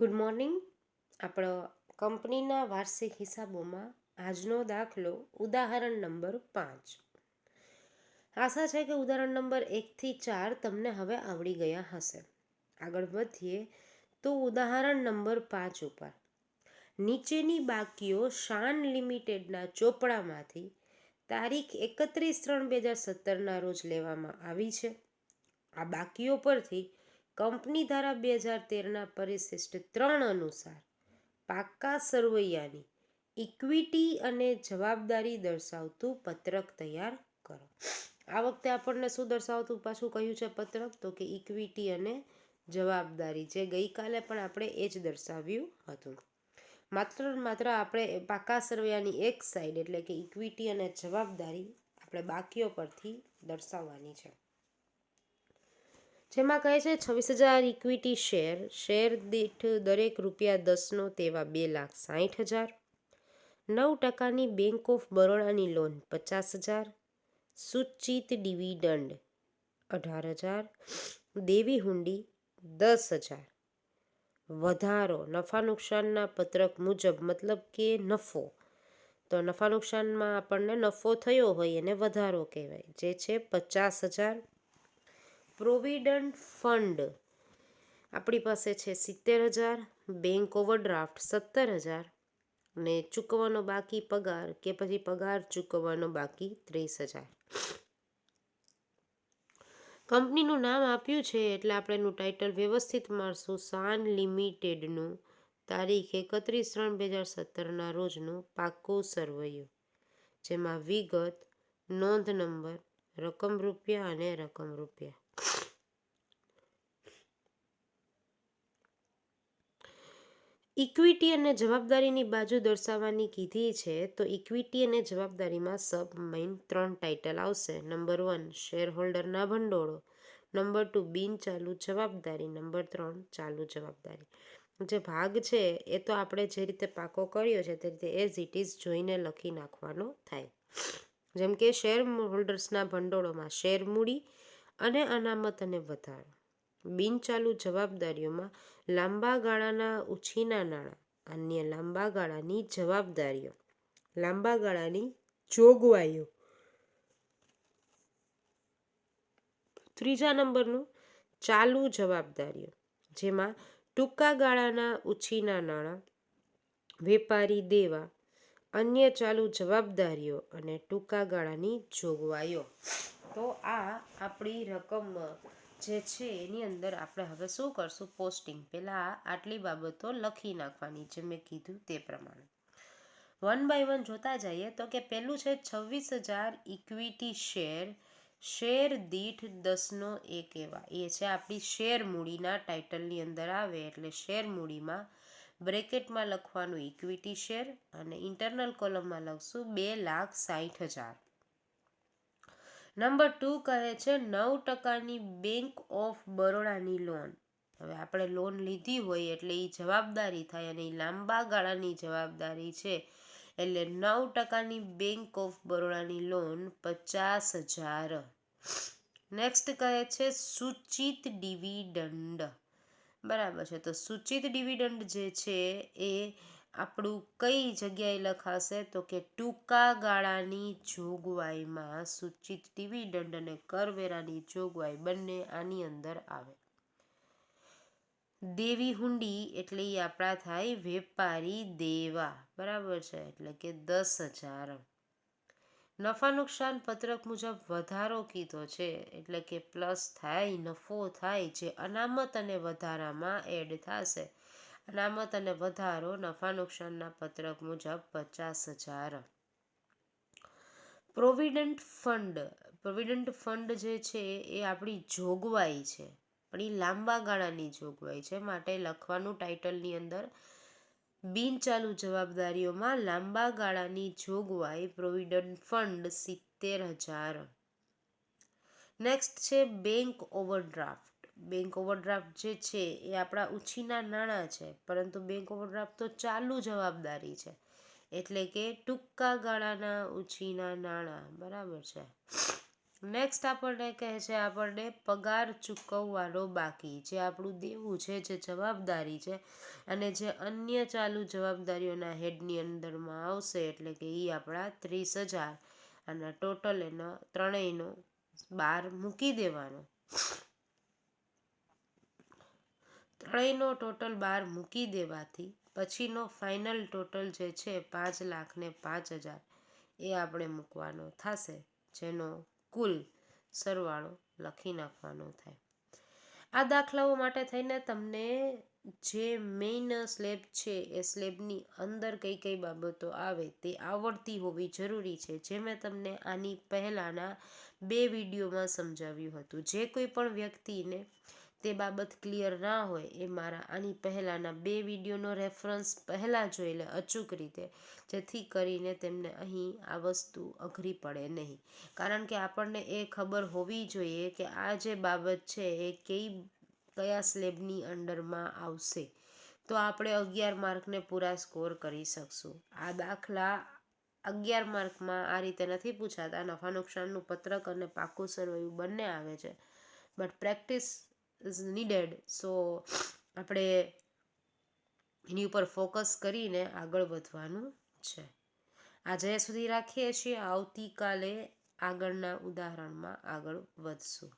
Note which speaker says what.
Speaker 1: Good morning આપણો કંપનીના વાર્ષિક હિસાબોમાં આજનો દાખલો ઉદાહરણ નંબર પાંચ. આશા છે કે ઉદાહરણ નંબર એકથી ચાર તમને હવે આવડી ગયા હશે. આગળ વધીએ તો ઉદાહરણ નંબર પાંચ ઉપર. નીચેની બાકીઓ શાન લિમિટેડના ચોપડામાંથી તારીખ એકત્રીસ ત્રણ બે હજાર સત્તરના રોજ લેવામાં આવી છે. આ બાકીઓ પરથી કંપની ધારા બે હજાર તેરના પરિશિષ્ટ ત્રણ અનુસાર પાક્કા સરવૈયાની ઇક્વિટી અને જવાબદારી દર્શાવતું પત્રક તૈયાર કરો. આ વખતે આપણને શું દર્શાવતું? પાછું કહ્યું છે પત્રક, તો કે ઇક્વિટી અને જવાબદારી, જે ગઈકાલે પણ આપણે એ જ દર્શાવ્યું હતું. માત્ર માત્ર આપણે પાકા સરવૈયાની એક સાઈડ એટલે કે ઇક્વિટી અને જવાબદારી આપણે બાકીઓ પરથી દર્શાવવાની છે. જેમાં કહે છે, છવ્વીસ હજાર ઇક્વિટી શેર શેર દીઠ દરેક રૂપિયા દસનો તેવા બે લાખ સાઠ હજાર. નવ ટકાની બેંક ઓફ બરોડાની લોન પચાસ હજાર. સૂચિત ડિવિડન્ડ અઢાર હજાર. દેવી હુંડી દસ હજાર. વધારો નફા નુકસાનના પત્રક મુજબ મતલબ કે નફો. તો નફા નુકસાનમાં આપણને નફો થયો હોય એને વધારો કહેવાય, જે છે પચાસ હજાર. Provident fund. આપણી પાસે છે સિત્તેર હજાર, બેંક ઓવરડ્રાફ્ટ સત્તર હજાર અને ચૂકવવાનો બાકી પગાર કે પછી પગાર ચૂકવવાનો બાકી ત્રીસ હજાર. કંપનીનું નામ આપ્યું છે એટલે આપણે એનું ટાઇટલ વ્યવસ્થિત મારશું. સાન લિમિટેડનું તારીખ એકત્રીસ ત્રણ બે હજાર સત્તરના રોજનું પાક્કું સરવૈયું, જેમાં વિગત, નોંધ નંબર, રકમ રૂપિયા અને રકમ રૂપિયા. ઇક્વિટી અને જવાબદારીની બાજુ દર્શાવવાની કીધી છે, તો ઇક્વિટી અને જવાબદારીમાં સબ મેઇન ત્રણ ટાઇટલ આવશે. નંબર વન શેર હોલ્ડરના ભંડોળો. નંબર ટુ, બિન ચાલુ જવાબદારી. નંબર ત્રણ, ચાલુ જવાબદારી. જે ભાગ છે, એ તો આપણે જે રીતે પાકો કર્યો છે, તે રીતે એઝ ઇટ ઇઝ જોઈને લખી નાખવાનો થાય. જેમ કે શેર હોલ્ડર્સના ભંડોળોમાં શેર મૂડી અને અનામત અને વધારો. બિનચાલુ જવાબદારીઓમાં લાંબા ગાળાના ઉછીના નાણાં, અન્ય લાંબા ગાળાની જવાબદારીઓ, લાંબા ગાળાની જોગવાઈઓ. ત્રીજા નંબરનું, ચાલુ જવાબદારીઓ, જેમાં ટૂંકા ગાળાના ઉછીના નાણાં, વેપારી દેવા, અન્ય ચાલુ જવાબદારીઓ અને ટૂંકા ગાળાની જોગવાઈઓ. તો આ આપણી રકમ જે છે એની અંદર આપણે હવે શું કરશું? પોસ્ટિંગ પહેલાં આટલી બાબતો લખી નાખવાની જે મેં કીધું તે પ્રમાણે. વન બાય વન જોતા જઈએ તો કે પહેલું છે છવ્વીસ હજાર ઇક્વિટી શેર શેર દીઠ દસનો એક એવા એ છે આપણી શેર મૂડીના ટાઇટલની અંદર આવે એટલે શેર મૂડીમાં બ્રેકેટમાં લખવાનું ઇક્વિટી શેર અને ઇન્ટરનલ કોલમમાં લખશું બે લાખ સાઠ હજાર. નંબર ટુ કહે છે, નવ ટકાની બેંક ઓફ બરોડાની લોન હવે આપણે લોન લીધી હોય એટલે એ જવાબદારી થાય અને એ લાંબા ગાળાની જવાબદારી છે. એટલે નવ ટકાની બેંક ઓફ બરોડાની લોન પચાસ હજાર. નેક્સ્ટ કહે છે, સૂચિત ડિવિડન્ડ બરાબર છે. તો સૂચિત ડિવિડન્ડ જે છે એ આપણું કઈ જગ્યાએ લખાશે તો કે ટૂંકા ગાળાની જોગવાઈમાં સૂચિત ડિવિડન્ડ અને કરવેરાની જોગવાઈ બંને આની અંદર આવે. દેવી હુંડી એટલે એ આપણા થાય વેપારી દેવા. બરાબર છે? એટલે કે દસ હજાર નફા નુકસાન પત્રક મુજબ વધારો કીધો છે, એટલે કે પ્લસ થાય, નફો થાય, જે અનામત અને વધારામાં એડ થશે. અનામત અને વધારો નફા નુકસાનના પત્રક મુજબ પચાસ હજાર. પ્રોવિડન્ટ ફંડ પ્રોવિડન્ટ ફંડ જે છે એ આપણી જોગવાઈ છે. પણ એ લાંબા ગાળાની જોગવાઈ છે. માટે લખવાનું ટાઇટલની અંદર બિનચાલુ જવાબદારીઓમાં લાંબા ગાળાની જોગવાઈ પ્રોવિડન્ટ ફંડ સિત્તેર હજાર. નેક્સ્ટ છે બેંક ઓવરડ્રાફ્ટ બેંક ઓવરડ્રાફ્ટ જે છે એ આપણા ઉછીના નાણાં છે, પરંતુ બેંક ઓવરડ્રાફ્ટ તો ચાલુ જવાબદારી છે. એટલે કે ટૂંકા ગાળાના ઉછીના નાણાં, બરાબર છે. નેક્સ્ટ આપણને કહે છે આપણને પગાર ચૂકવવાનો બાકી, જે આપણું દેવું છે, જે જવાબદારી છે, અને જે અન્ય ચાલુ જવાબદારીઓના હેડની અંદરમાં આવશે, એટલે કે એ આપણા ત્રીસ હજાર, અને ટોટલ એનો ત્રણેયનો બાર મૂકી દેવાનો. ત્રણેયનો ટોટલ બાર મૂકી દેવાથી પછીનો ફાઇનલ ટોટલ જે છે પાંચ લાખને પાંચ હજાર એ આપણે મૂકવાનો થશે, જેનો કુલ સરવાળો લખી નાખવાનો થાય. આ દાખલાઓ માટે થઈને તમને જે મેઇન સ્લેબ છે એ સ્લેબની અંદર કઈ કઈ બાબતો આવે તે આવડતી હોવી જરૂરી છે, જે મેં તમને આની પહેલાંના બે વિડીયોમાં સમજાવ્યું હતું. જે કોઈ પણ વ્યક્તિને તે બાબત ક્લિયર ના હોય એ મારા આની પહેલાંના બે વિડીયોનો રેફરન્સ પહેલાં જોઈ લે અચૂક રીતે, જેથી કરીને તેમને અહીં આ વસ્તુ અઘરી પડે નહીં. કારણ કે આપણને એ ખબર હોવી જોઈએ કે આ જે બાબત છે એ કઈ કયા સ્લેબની અંડરમાં આવશે. તો આપણે અગિયાર માર્કને પૂરા સ્કોર કરી શકશું. આ દાખલા અગિયાર માર્કમાં આ રીતે નથી પૂછાતા. નફા નુકસાનનું પત્રક અને પાકું સરવૈયું બંને આવે છે. But practice is needed so આપણે એની ઉપર ફોકસ કરીને આગળ વધવાનું છે. આજે સુધી રાખીએ છીએ. આવતીકાલે આગળના ઉદાહરણમાં આગળ વધશું.